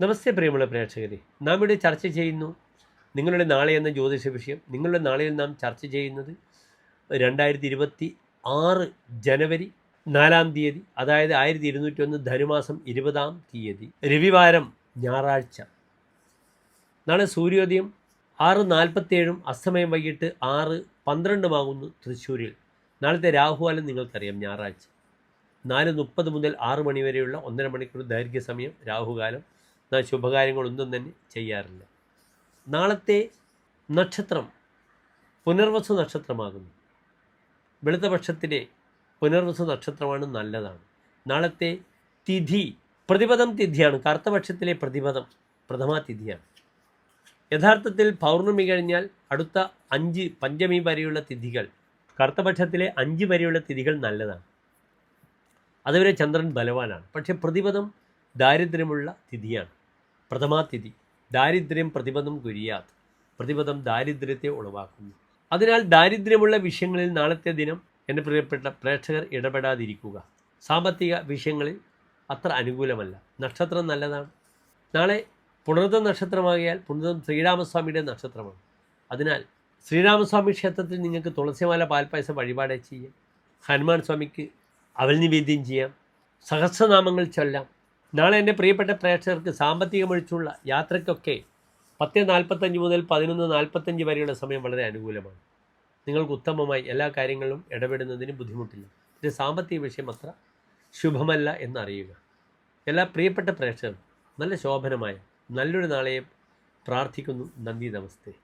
നമസ്തേ പ്രിയമുള്ള പ്രേക്ഷകരെ. നാം ഇവിടെ ചർച്ച ചെയ്യുന്നു നിങ്ങളുടെ നാളെ എന്ന ജ്യോതിഷ വിഷയം. നിങ്ങളുടെ നാളെയിൽ നാം ചർച്ച ചെയ്യുന്നത് രണ്ടായിരത്തി ഇരുപത്തി ആറ് ജനുവരി നാലാം തീയതി അതായത് ആയിരത്തി ഇരുന്നൂറ്റി ഒന്ന് ധനുമാസം ഇരുപതാം തീയതി രവിവാരം ഞായറാഴ്ച. നാളെ സൂര്യോദയം ആറ് നാൽപ്പത്തേഴും അസ്തമയം വൈകിട്ട് ആറ് പന്ത്രണ്ടുമാകുന്നു തൃശ്ശൂരിൽ. നാളത്തെ രാഹുവാലം നിങ്ങൾക്കറിയാം ഞായറാഴ്ച. നാല് മുപ്പത് മുതൽ ആറ് മണി വരെയുള്ള ഒന്നര മണിക്കൂർ ദൈർഘ്യ സമയം രാഹുകാലം. നാം ശുഭകാര്യങ്ങളൊന്നും തന്നെ ചെയ്യാറില്ല. നാളത്തെ നക്ഷത്രം പുനർവസു നക്ഷത്രമാകുന്നു. വെളുത്ത പക്ഷത്തിലെ പുനർവസു നക്ഷത്രമാണ് നല്ലതാണ്. നാളത്തെ തിഥി പ്രതിപദം തിഥിയാണ്. കറുത്തപക്ഷത്തിലെ പ്രതിപദം പ്രഥമാ തിഥിയാണ്. യഥാർത്ഥത്തിൽ പൗർണമി കഴിഞ്ഞാൽ അടുത്ത അഞ്ച് പഞ്ചമി വരെയുള്ള തിഥികൾ കറുത്തപക്ഷത്തിലെ അഞ്ച് വരെയുള്ള തിഥികൾ നല്ലതാണ്. അതുവരെ ചന്ദ്രൻ ബലവാനാണ്. പക്ഷേ പ്രതിപദം ദാരിദ്ര്യമുള്ള തിഥിയാണ്. പ്രഥമാ തിഥി. ദാരിദ്ര്യം പ്രതിബന്ധം കുരിയാത് പ്രതിബന്ധം ദാരിദ്ര്യത്തെ ഉളവാക്കുന്നു. അതിനാൽ ദാരിദ്ര്യമുള്ള വിഷയങ്ങളിൽ നാളത്തെ ദിനം എന്റെ പ്രിയപ്പെട്ട പ്രേക്ഷകർ ഇടപെടാതിരിക്കുക. സാമ്പത്തിക വിഷയങ്ങളിൽ അത്ര അനുകൂലമല്ല. നക്ഷത്രം നല്ലതാണ്. നാളെ പുണർദം നക്ഷത്രമാകിയാൽ പുണർതം ശ്രീരാമസ്വാമിയുടെ നക്ഷത്രമാണ്. അതിനാൽ ശ്രീരാമസ്വാമി ക്ഷേത്രത്തിൽ നിങ്ങൾക്ക് തുളസിമാല പാൽപ്പായസം വഴിപാടേ ചെയ്യാം. ഹനുമാൻ സ്വാമിക്ക് അവൽ നിവേദ്യം ചെയ്യാം. സഹസ്രനാമങ്ങൾ ചൊല്ലാം. നാളെ എന്റെ പ്രിയപ്പെട്ട പ്രേക്ഷകർക്ക് സാമ്പത്തികമൊഴിച്ചുള്ള യാത്രയ്ക്കൊക്കെ പത്ത് നാൽപ്പത്തഞ്ച് മുതൽ പതിനൊന്ന് നാൽപ്പത്തഞ്ച് വരെയുള്ള സമയം വളരെ അനുകൂലമാണ്. നിങ്ങൾക്ക് ഉത്തമമായി എല്ലാ കാര്യങ്ങളും ഇടപെടുന്നതിന് ബുദ്ധിമുട്ടില്ല. ഇത് സാമ്പത്തിക വിഷയം അത്ര ശുഭമല്ല എന്നറിയുക. എല്ലാ പ്രിയപ്പെട്ട പ്രേക്ഷകർക്കും നല്ല ശോഭനമായ നല്ലൊരു നാളെയും പ്രാർത്ഥിക്കുന്നു. നന്ദി നമസ്തേ.